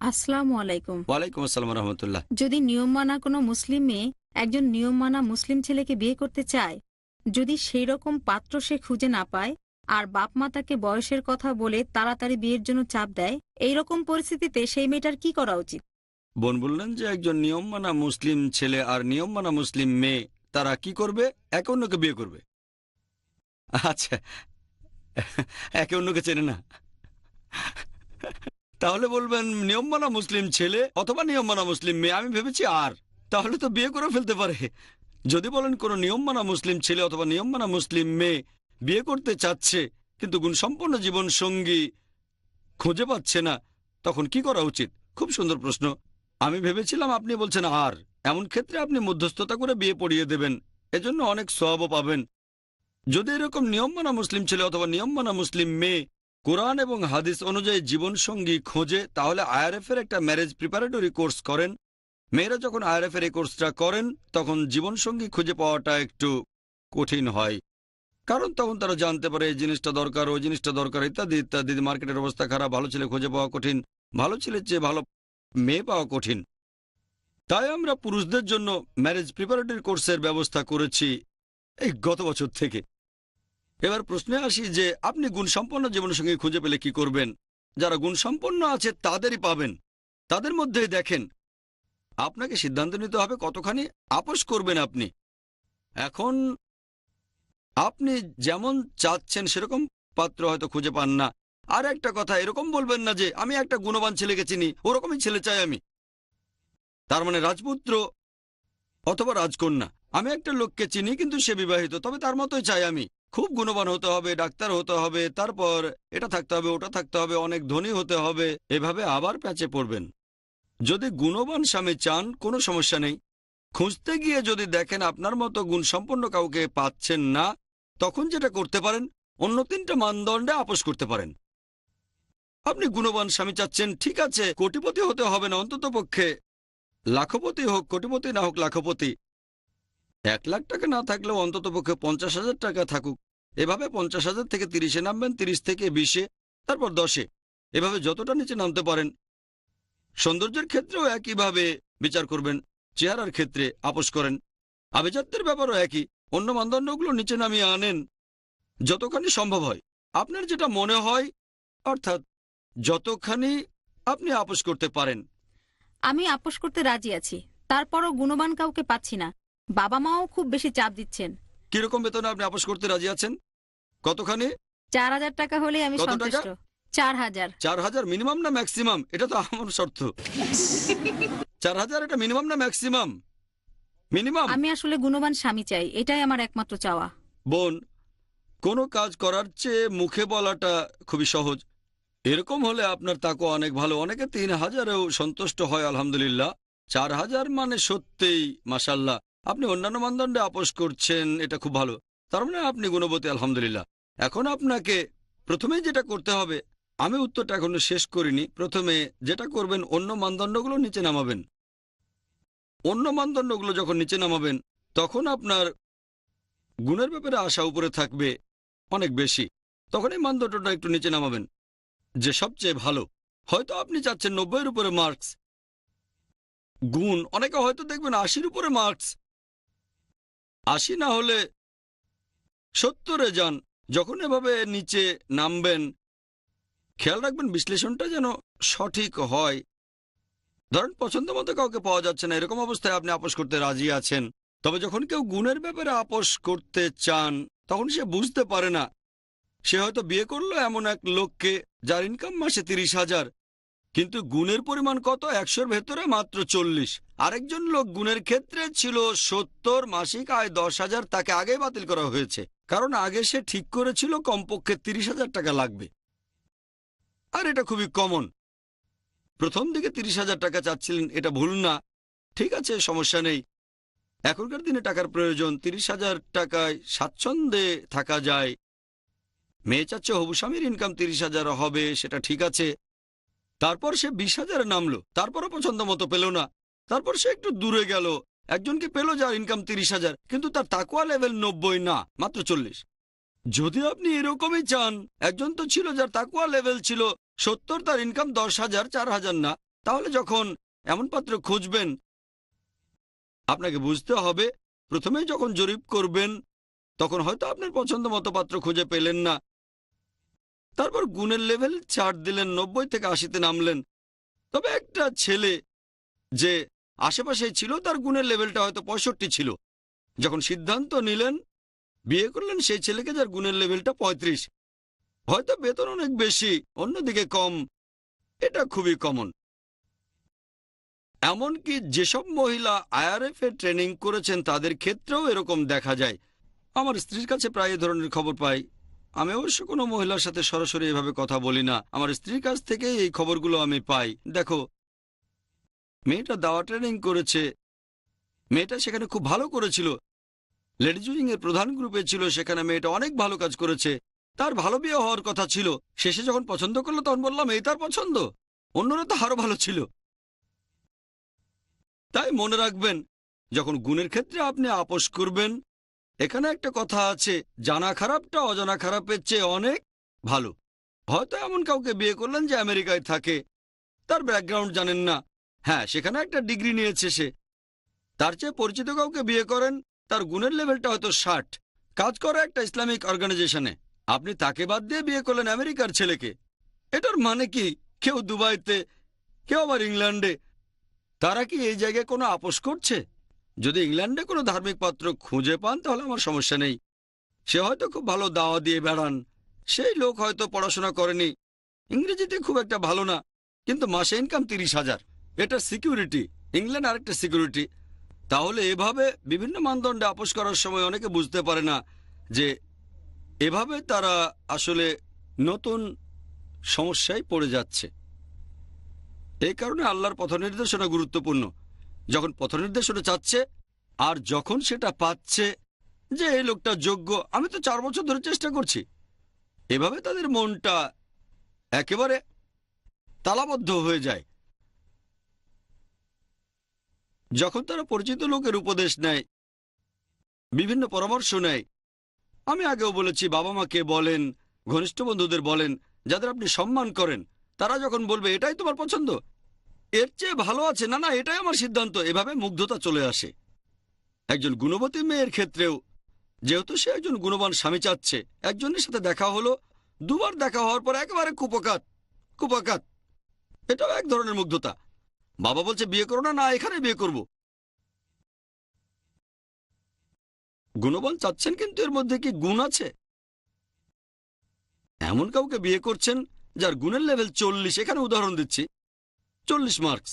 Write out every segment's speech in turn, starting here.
আসসালামু আলাইকুম। ওয়ালাইকুম আসসালাম রহমতুল্লাহ। যদি নিয়ম মানা কোনো মুসলিম মেয়ে একজন নিয়ম মানা মুসলিম ছেলেকে বিয়ে করতে চায় যদি সেই রকম পাত্র সে খুঁজে না পায় আর বাপ মা তাকে বয়সের কথা বলে তাড়াতাড়ি বিয়ের জন্য চাপ দেয় এই রকম পরিস্থিতিতে সেই মেয়েটার কি করা উচিত? বোন বললেন যে একজন নিয়ম মানা মুসলিম ছেলে আর নিয়ম মানা মুসলিম মেয়ে তারা কি করবে? একে অন্যকে বিয়ে করবে। আচ্ছা একে অন্যকে চেনে না। তাহলে বলবেন, নিয়ম মানা মুসলিম ছেলে অথবা নিয়ম মানা মুসলিম মেয়ে, আমি ভেবেছি আর। তাহলে তো বিয়ে করে ফেলতে পারে। যদি বলেন কোনো নিয়ম মানা মুসলিম ছেলে অথবা নিয়ম মানা মুসলিম মেয়ে বিয়ে করতে চাচ্ছে, কিন্তু গুণসম্পন্ন জীবন সঙ্গী খুঁজে পাচ্ছে না, তখন কি করা উচিত? খুব সুন্দর প্রশ্ন। আমি ভেবেছিলাম আপনি বলছেন আর। এমন ক্ষেত্রে আপনি মধ্যস্থতা করে বিয়ে পড়িয়ে দেবেন। এজন্য অনেক সওয়াবও পাবেন। যদি এরকম নিয়ম মানা মুসলিম ছেলে অথবা নিয়ম মানা মুসলিম মেয়ে কোরআন এবং হাদিস অনুযায়ী জীবনসঙ্গী খোঁজে, তাহলে আইআরএফ এর একটা ম্যারেজ প্রিপারেটরি কোর্স করেন। মেয়েরা যখন আইআরএফ এর এই কোর্সটা করেন, তখন জীবনসঙ্গী খুঁজে পাওয়াটা একটু কঠিন হয়। কারণ তখন তারা জানতে পারে, এই জিনিসটা দরকার, ওই জিনিসটা দরকার, ইত্যাদি ইত্যাদি মার্কেটের অবস্থা খারাপ, ভালো ছেলে খুঁজে পাওয়া কঠিন, ভালো ছেলের চেয়ে ভালো মেয়ে পাওয়া কঠিন। তাই আমরা পুরুষদের জন্য ম্যারেজ প্রিপারেটরি কোর্সের ব্যবস্থা করেছি এই গত বছর থেকে। এবার প্রশ্নে আসি যে, আপনি গুণসম্পন্ন জীবনসঙ্গী খুঁজে পেলে কি করবেন? যারা গুণসম্পন্ন আছে, তাদেরই পাবেন। তাদের মধ্যেই দেখেন, আপনাকে সিদ্ধান্ত নিতে হবে কতখানি আপোষ করবেন আপনি। এখন, আপনি যেমন চাচ্ছেন, সেরকম পাত্র হয়তো খুঁজে পান না। আর একটা কথা, এরকম বলবেন না যে, আমি একটা গুণবান ছেলেকে চিনি, ওরকমই ছেলে চাই আমি। তার মানে রাজপুত্র অথবা রাজকন্যা, আমি একটা লোককে চিনি, কিন্তু সে বিবাহিত, তবে তার মতোই চাই আমি। খুব গুণবান হতে হবে, ডাক্তার হতে হবে, তারপর এটা থাকতে হবে, ওটা থাকতে হবে, অনেক ধনী হতে হবে, এভাবে আবার প্যাচে পড়বেন। যদি গুণবান স্বামী চান, কোনো সমস্যা নেই। খুঁজতে গিয়ে যদি দেখেন আপনার মতো গুণসম্পন্ন কাউকে পাচ্ছেন না, তখন যেটা করতে পারেন, অন্য তিনটা মানদণ্ডে আপোষ করতে পারেন। আপনি গুণবান স্বামী চাচ্ছেন, ঠিক আছে, কোটিপতি হতে হবে না অন্তত পক্ষে লাখপতি হোক, কোটিপতি না হোক লাখপতি এক লাখ টাকা না থাকলেও অন্তত পক্ষে পঞ্চাশ হাজার টাকা থাকুক। এভাবে পঞ্চাশ হাজার থেকে তিরিশে নামবেন, তিরিশ থেকে বিশে, তারপর দশে। এভাবে যতটা নিচে নামতে পারেন। সৌন্দর্যের ক্ষেত্রেও একইভাবে বিচার করবেন, চেহারার ক্ষেত্রে আপোষ করেন। আভিজাত্যের ব্যাপারও একই, অন্য মানদণ্ডগুলো নিচে নামিয়ে আনেন, যতখানি সম্ভব হয়। আপনার যেটা মনে হয়, অর্থাৎ যতখানি আপনি আপোষ করতে পারেন। আমি আপোষ করতে রাজি আছি, তারপরও গুণবান কাউকে পাচ্ছি না। বাবা মাও খুব বেশি চাপ দিচ্ছেন। কীরকম বেতনে আপনি আপোষ করতে রাজি আছেন? কতখানি? চার হাজার টাকা হলেই আমি কত টাকা? সন্তুষ্ট চার হাজার। চার হাজার মিনিমাম না ম্যাক্সিমাম? এটা তো আমার শর্ত। চার হাজার এটা মিনিমাম না ম্যাক্সিমাম? মিনিমাম? আমি আসলে গুণবান স্বামী চাই এটাই আমার একমাত্র চাওয়া। বোন কোনো কাজ করার চেয়ে মুখে বলাটা খুবই সহজ। এরকম হলে আপনার তাকো অনেক ভালো। অনেকে তিন হাজারেও সন্তুষ্ট হয় আলহামদুলিল্লাহ। চার হাজার মানে সত্যিই মাসাল্লাহ আপনি অন্যান্য মানদণ্ডে আপোষ করছেন, এটা খুব ভালো। তার মানে আপনি গুণবতী, আলহামদুলিল্লাহ। এখন আপনাকে প্রথমেই যেটা করতে হবে, আমি উত্তরটা এখনও শেষ করিনি, প্রথমে যেটা করবেন, অন্য মানদণ্ডগুলো নিচে নামাবেন। অন্য মানদণ্ডগুলো যখন নিচে নামাবেন, তখন আপনার গুণের ব্যাপারে আশা উপরে থাকবে অনেক বেশি। তখন এই মানদণ্ডটা একটু নিচে নামাবেন, যে সবচেয়ে ভালো। হয়তো আপনি চাচ্ছেন নব্বইয়ের উপরে মার্কস গুণ, অনেকে হয়তো দেখবেন আশির উপরে মার্কস আশি না হলে সত্তরে যান। যখন এভাবে নিচে নামবেন, খেয়াল রাখবেন বিশ্লেষণটা যেন সঠিক হয়। ধরেন পছন্দ মতো কাউকে পাওয়া যাচ্ছে না, এরকম অবস্থায় আপনি আপোষ করতে রাজি আছেন। তবে যখন কেউ গুণের ব্যাপারে আপোষ করতে চান, তখন সে বুঝতে পারে না। সে হয়তো বিয়ে করল এমন এক লোককে, যার ইনকাম মাসে তিরিশ হাজার, কিন্তু গুণের পরিমাণ কত? একশোর ভেতরে মাত্র চল্লিশ। আরেকজন লোক গুণের ক্ষেত্রে ছিল সত্তর মাসিক আয় দশ হাজার, তাকে আগেই বাতিল করা হয়েছে। কারণ আগে সে ঠিক করেছিল কমপক্ষে তিরিশ হাজার টাকা লাগবে। আর এটা খুবই কমন প্রথম দিকে তিরিশ হাজার টাকা চাচ্ছিলেন, এটা ভুল না। ঠিক আছে, সমস্যা নেই। এখনকার দিনে টাকার প্রয়োজন, তিরিশ হাজার টাকায় স্বাচ্ছন্দ্যে থাকা যায়। মেয়ে চাচ্ছে হবু স্বামীর ইনকাম তিরিশ হাজার হবে, সেটা ঠিক আছে। তারপর সে বিশ হাজারে নামলো। তারপরও পছন্দ মতো পেল না। তারপর সে একটু দূরে গেল। একজনকে পেল যার ইনকাম তিরিশ হাজার, কিন্তু তার তাকুয়া লেভেল নব্বই না, মাত্র চল্লিশ। যদি আপনি এরকমই চান, একজন তো ছিল যার তাকুয়া লেভেল ছিল, সত্তর, তার ইনকাম দশ হাজার, চার হাজার না, তাহলে যখন এমন পাত্র খুঁজবেন, আপনাকে বুঝতে হবে, প্রথমেই যখন জরিপ করবেন, তখন হয়তো আপনার পছন্দ মতো পাত্র খুঁজে পেলেন না। তারপর গুণের লেভেল ছাড় দিলেন, নব্বই থেকে আশিতে নামলেন। তবে একটা ছেলে যে আশেপাশে ছিল, তার গুণের লেভেলটা হয়তো পঁয়ষট্টি ছিল। যখন সিদ্ধান্ত নিলেন, বিয়ে করলেন সেই ছেলেকে যার গুণের লেভেলটা পঁয়ত্রিশ। হয়তো বেতন অনেক বেশি, অন্যদিকে কম। এটা খুবই কমন এমনকি যেসব মহিলা আইআরএফ এ ট্রেনিং করেছেন, তাদের ক্ষেত্রেও এরকম দেখা যায়। আমার স্ত্রীর কাছে প্রায় এ ধরনের খবর পাই। আমি অবশ্য কোনো মহিলার সাথে সরাসরি এভাবে কথা বলি না। আমার স্ত্রীর কাছ থেকে এই খবরগুলো আমি পাই। দেখো মেয়েটা দাওয়া ট্রেনিং করেছে। মেয়েটা সেখানে খুব ভালো করেছিল। উইং এর প্রধান গ্রুপে ছিল, সেখানে মেয়েটা অনেক ভালো কাজ করেছে। তার ভালো বিয়ে হওয়ার কথা ছিল। শেষে যখন পছন্দ করল তখন বললাম, এই তার পছন্দ। অন্যরা তো আরও ভালো ছিল। তাই মনে রাখবেন, যখন গুণের ক্ষেত্রে আপনি আপোষ করবেন, এখানে একটা কথা আছে, জানা খারাপটা অজানা খারাপের চেয়ে অনেক ভালো। হয়তো এমন কাউকে বিয়ে করলেন যে আমেরিকায় থাকে। তার ব্যাকগ্রাউন্ড জানেন না। হ্যাঁ সেখানে একটা ডিগ্রি নিয়েছে সে। তার চেয়ে পরিচিত কাউকে বিয়ে করেন, তার গুণের লেভেলটা হয়তো ষাট। কাজ করে একটা ইসলামিক অর্গানাইজেশনে আপনি তাকে বাদ দিয়ে বিয়ে করলেন আমেরিকার ছেলেকে। এটার মানে কি? কেউ দুবাইতে, কেউ আবার ইংল্যান্ডে। তারা কি এই জায়গায় কোনো আপোষ করছে? যদি ইংল্যান্ডে কোনো ধার্মিক পাত্র খুঁজে পান, তাহলে আমার সমস্যা নেই। সে হয়তো খুব ভালো দাওয়া দিয়ে বেড়ান। সেই লোক হয়তো পড়াশোনা করেনি। ইংরেজিতে খুব একটা ভালো না, কিন্তু মাসে ইনকাম তিরিশ হাজার। এটা সিকিউরিটি। ইংল্যান্ড আরেকটা সিকিউরিটি। তাহলে এভাবে বিভিন্ন মানদণ্ডে আপোষ করার সময় অনেকে বুঝতে পারে না যে এভাবে তারা আসলে নতুন সমস্যায় পড়ে যাচ্ছে। এই কারণে আল্লাহর পথ নির্দেশনা গুরুত্বপূর্ণ। যখন পথ নির্দেশনা চাচ্ছে আর যখন সেটা পাচ্ছে যে এই লোকটা যোগ্য, আমি তো চার বছর ধরে চেষ্টা করছি। এভাবে তাদের মনটা একেবারে তালাবদ্ধ হয়ে যায়। যখন তারা পরিচিত লোকের উপদেশ নেয়, বিভিন্ন পরামর্শ নেয়, আমি আগেও বলেছি, বাবা মাকে বলেন, ঘনিষ্ঠ বন্ধুদের বলেন, যাদের আপনি সম্মান করেন, তারা যখন বলবে, এটাই তোমার পছন্দ? এর চেয়ে ভালো আছে, না না, এটাই আমার সিদ্ধান্ত। এভাবে মুগ্ধতা চলে আসে। একজন গুণবতী মেয়ের ক্ষেত্রেও, যেহেতু সে একজন গুণবান স্বামী চাচ্ছে, একজনের সাথে দেখা হলো, দুবার দেখা হওয়ার পর একেবারে কুপকাত কুপকাত। এটাও এক ধরনের মুগ্ধতা। বাবা বলছে বিয়ে করো না এখানে বিয়ে করব। গুণবান চাচ্ছেন কিন্তু এর মধ্যে কি গুণ আছে? এমন কাউকে বিয়ে করছেন যার গুণের লেভেল চল্লিশ। এখানে উদাহরণ দিচ্ছি। চল্লিশ মার্কস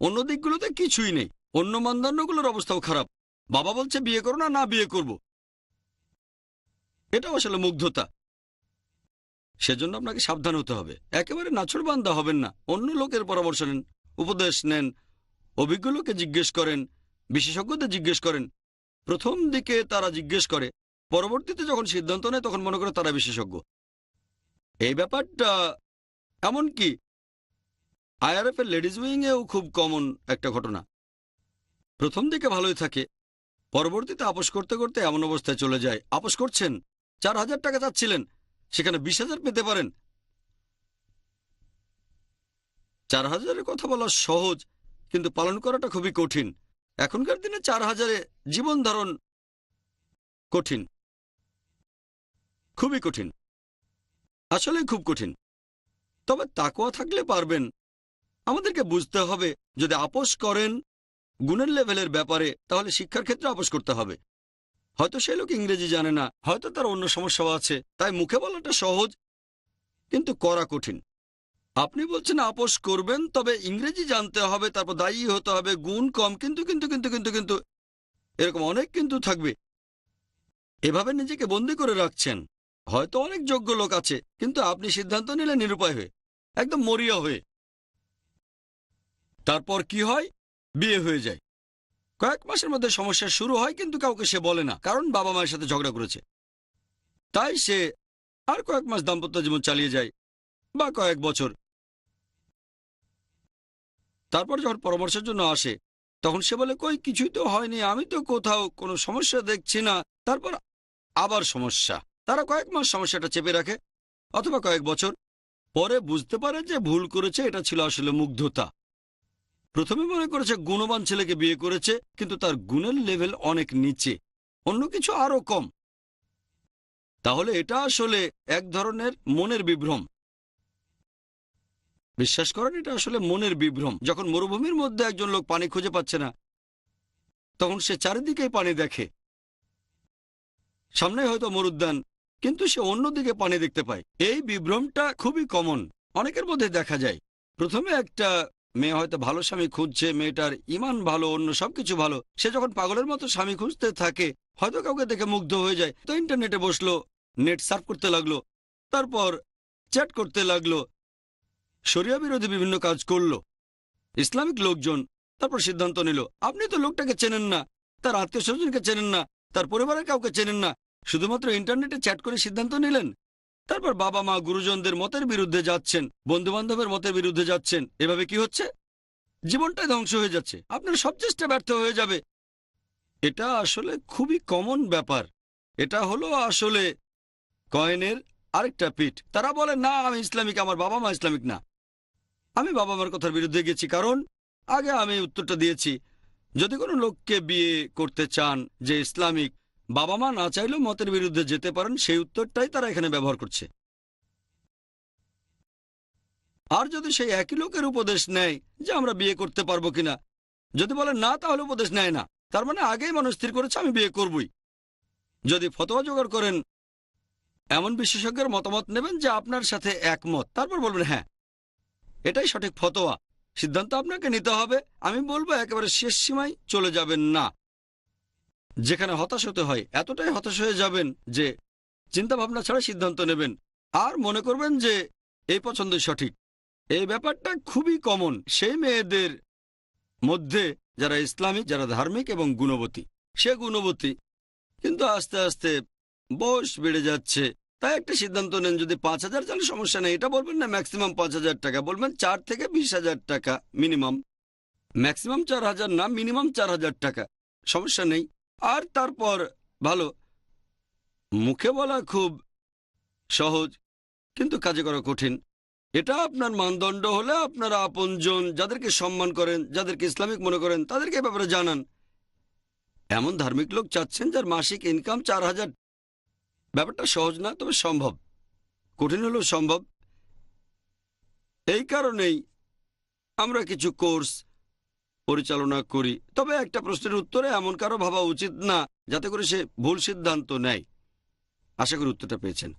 অন্য দিকগুলোতে কিছুই নেই। অন্য মানদণ্ডগুলোর অবস্থাও খারাপ। বাবা বলছে বিয়ে করো না না, বিয়ে করব। এটাও আসলে মুগ্ধতা। সেজন্য আপনাকে সাবধান হতে হবে। একেবারে নাছড় বান্ধা হবেন না। অন্য লোকের পরামর্শ নেন। উপদেশ নেন। অভিজ্ঞ লোকে জিজ্ঞেস করেন, বিশেষজ্ঞদের জিজ্ঞেস করেন, প্রথম দিকে তারা জিজ্ঞেস করে, পরবর্তীতে যখন সিদ্ধান্ত নেয় তখন মনে করে তারা বিশেষজ্ঞ। এই ব্যাপারটা এমনকি আইআরএফ এর লেডিজ উইং এও খুব কমন একটা ঘটনা। প্রথম দিকে ভালোই থাকে, পরবর্তীতে আপোষ করতে করতে এমন অবস্থায় চলে যায়। আপোষ করছেন, চার হাজার টাকা চাচ্ছিলেন, সেখানে বিশ হাজার পেতে পারেন চার হাজারের কথা বলা সহজ, কিন্তু পালন করাটা খুবই কঠিন। এখনকার দিনে চার হাজারে জীবন ধারণ কঠিন। খুবই কঠিন। আসলে খুব কঠিন। তবে তাকোয়া থাকলে পারবেন। আমাদেরকে বুঝতে হবে, যদি আপোষ করেন গুণের লেভেলের ব্যাপারে, তাহলে শিক্ষার ক্ষেত্রে আপোষ করতে হবে। হয়তো সে লোক ইংরেজি জানে না, হয়তো তার অন্য সমস্যাও আছে, তাই মুখে বলাটা সহজ, কিন্তু করা কঠিন। আপনি বলছেন আপোষ করবেন, তবে ইংরেজি জানতে হবে, তারপর দায়ী হতে হবে, গুণ কম, কিন্তু কিন্তু কিন্তু কিন্তু কিন্তু, এরকম অনেক কিন্তু থাকবে। এভাবে নিজেকে বন্দি করে রাখছেন। হয়তো অনেক যোগ্য লোক আছে, কিন্তু আপনি সিদ্ধান্ত নিলে নিরুপায় হয়ে, একদম মরিয়া হয়ে। তারপর কি হয়? বিয়ে হয়ে যায়। কয়েক মাসের মধ্যে সমস্যা শুরু হয়, কিন্তু কাউকে সে বলে না, কারণ বাবা মায়ের সাথে ঝগড়া করেছে। তাই সে আর কয়েক মাস দাম্পত্য জীবন চালিয়ে যায়, বা কয়েক বছর। তারপর যখন পরামর্শের জন্য আসে, তখন সে বলে, কই, কিছুই তো হয়নি, আমি তো কোথাও কোনো সমস্যা দেখছি না। তারপর আবার সমস্যা। তারা কয়েক মাস সমস্যাটা চেপে রাখে, অথবা কয়েক বছর। পরে বুঝতে পারে যে ভুল করেছে, এটা ছিল আসলে মুগ্ধতা। প্রথমে মনে করেছে গুণবান ছেলেকে বিয়ে করেছে, কিন্তু তার গুণের লেভেল অনেক নিচে, অন্য কিছু আরও কম। তাহলে এটা আসলে এক ধরনের মনের বিভ্রম। বিশ্বাস করেন, এটা আসলে মনের বিভ্রম। যখন মরুভূমির মধ্যে একজন লোক পানি খুঁজে পাচ্ছে না, তখন সে চারিদিকেই পানি দেখে। সামনে হয়তো মরুদ্যান, কিন্তু সে অন্যদিকে পানি দেখতে পায়। এই বিভ্রমটা খুবই কমন, অনেকের মধ্যে দেখা যায়। প্রথমে একটা মেয়ে হয়তো ভালো স্বামী খুঁজছে, মেয়েটার ইমান ভালো, অন্য সবকিছু ভালো। সে যখন পাগলের মতো স্বামী খুঁজতে থাকে, হয়তো কাউকে দেখে মুগ্ধ হয়ে যায়। তো ইন্টারনেটে বসল, নেট সার্ফ করতে লাগল, তারপর চ্যাট করতে লাগল শরিয়া বিরোধী বিভিন্ন কাজ করল। ইসলামিক লোকজন তারপর সিদ্ধান্ত নিল, আপনি তো লোকটাকে চেনেন না, তার আত্মীয় স্বজনকে চেনেন না, তার পরিবারের কাউকে চেনেন না, শুধুমাত্র ইন্টারনেটে চ্যাট করে সিদ্ধান্ত নিলেন। তারপর বাবা মা গুরুজনদের মতের বিরুদ্ধে যাচ্ছেন বন্ধু বান্ধবের মতের বিরুদ্ধে যাচ্ছেন। এভাবে কি হচ্ছে? জীবনটাই ধ্বংস হয়ে যাচ্ছে, আপনার সব চেষ্টা ব্যর্থ হয়ে যাবে। এটা আসলে খুবই কমন ব্যাপার। এটা হলো আসলে কয়েনের আরেকটা পিঠ। তারা বলে, না, আমি ইসলামিক, আমার বাবা মা ইসলামিক না। আমি বাবা মার কথার বিরুদ্ধে গেছি, কারণ আগে আমি উত্তরটা দিয়েছি। যদি কোনো লোককে বিয়ে করতে চান যে ইসলামিক বাবা মা না চাইলেও মতের বিরুদ্ধে যেতে পারেন, সেই উত্তরটাই তারা এখানে ব্যবহার করছে। আর যদি সেই একই লোকের উপদেশ নেয় যে আমরা বিয়ে করতে পারব কিনা, যদি বলে না, তাহলে উপদেশ নেয় না। তার মানে আগেই মানুষ স্থির করেছে, আমি বিয়ে করবই। যদি ফতোয়া জোগাড় করেন, এমন বিশেষজ্ঞের মতামত নেবেন যে আপনার সাথে একমত। তারপর বলবেন হ্যাঁ এটাই সঠিক ফতোয়া। সিদ্ধান্ত আপনাকে নিতে হবে। আমি বলব একেবারে শেষ সীমায় চলে যাবেন না। যেখানে হতাশ হতে হয়, এতটাই হতাশ হয়ে যাবেন যে চিন্তা ভাবনা ছাড়া সিদ্ধান্ত নেবেন। আর মনে করবেন যে এই পছন্দই সঠিক। এই ব্যাপারটা খুবই কমন সেই মেয়েদের মধ্যে যারা ইসলামিক, যারা ধার্মিক এবং গুণবতী। সে গুণবতী। কিন্তু আস্তে আস্তে বয়স বেড়ে যাচ্ছে। তাই একটা সিদ্ধান্ত নেন যদি পাঁচ হাজার চালে সমস্যা নেই। এটা বলবেন না ম্যাক্সিমাম পাঁচ হাজার টাকা, বলবেন চার থেকে বিশ হাজার টাকা মিনিমাম ম্যাক্সিমাম চার হাজার না মিনিমাম চার হাজার টাকা। সমস্যা নেই। আর তারপর, ভালো। মুখে বলা খুব সহজ, কিন্তু কাজে করা কঠিন। এটা আপনার মানদণ্ড হলে আপনারা আপনজন, যাদেরকে সম্মান করেন, যাদেরকে ইসলামিক মনে করেন, তাদেরকে ব্যাপারে জানান। এমন ধার্মিক লোক চাচ্ছেন যার মাসিক ইনকাম চার হাজার ব্যাপারটা সহজ না, তবে সম্ভব। কঠিন হলেও সম্ভব। এই কারণেই আমরা কিছু কোর্স পরিচালনা করি। তবে একটা প্রশ্নের উত্তরে এমন কারও ভাবা উচিত না, যাতে করে সে ভুল সিদ্ধান্ত নেয়। আশা করি উত্তরটা পেয়েছেন।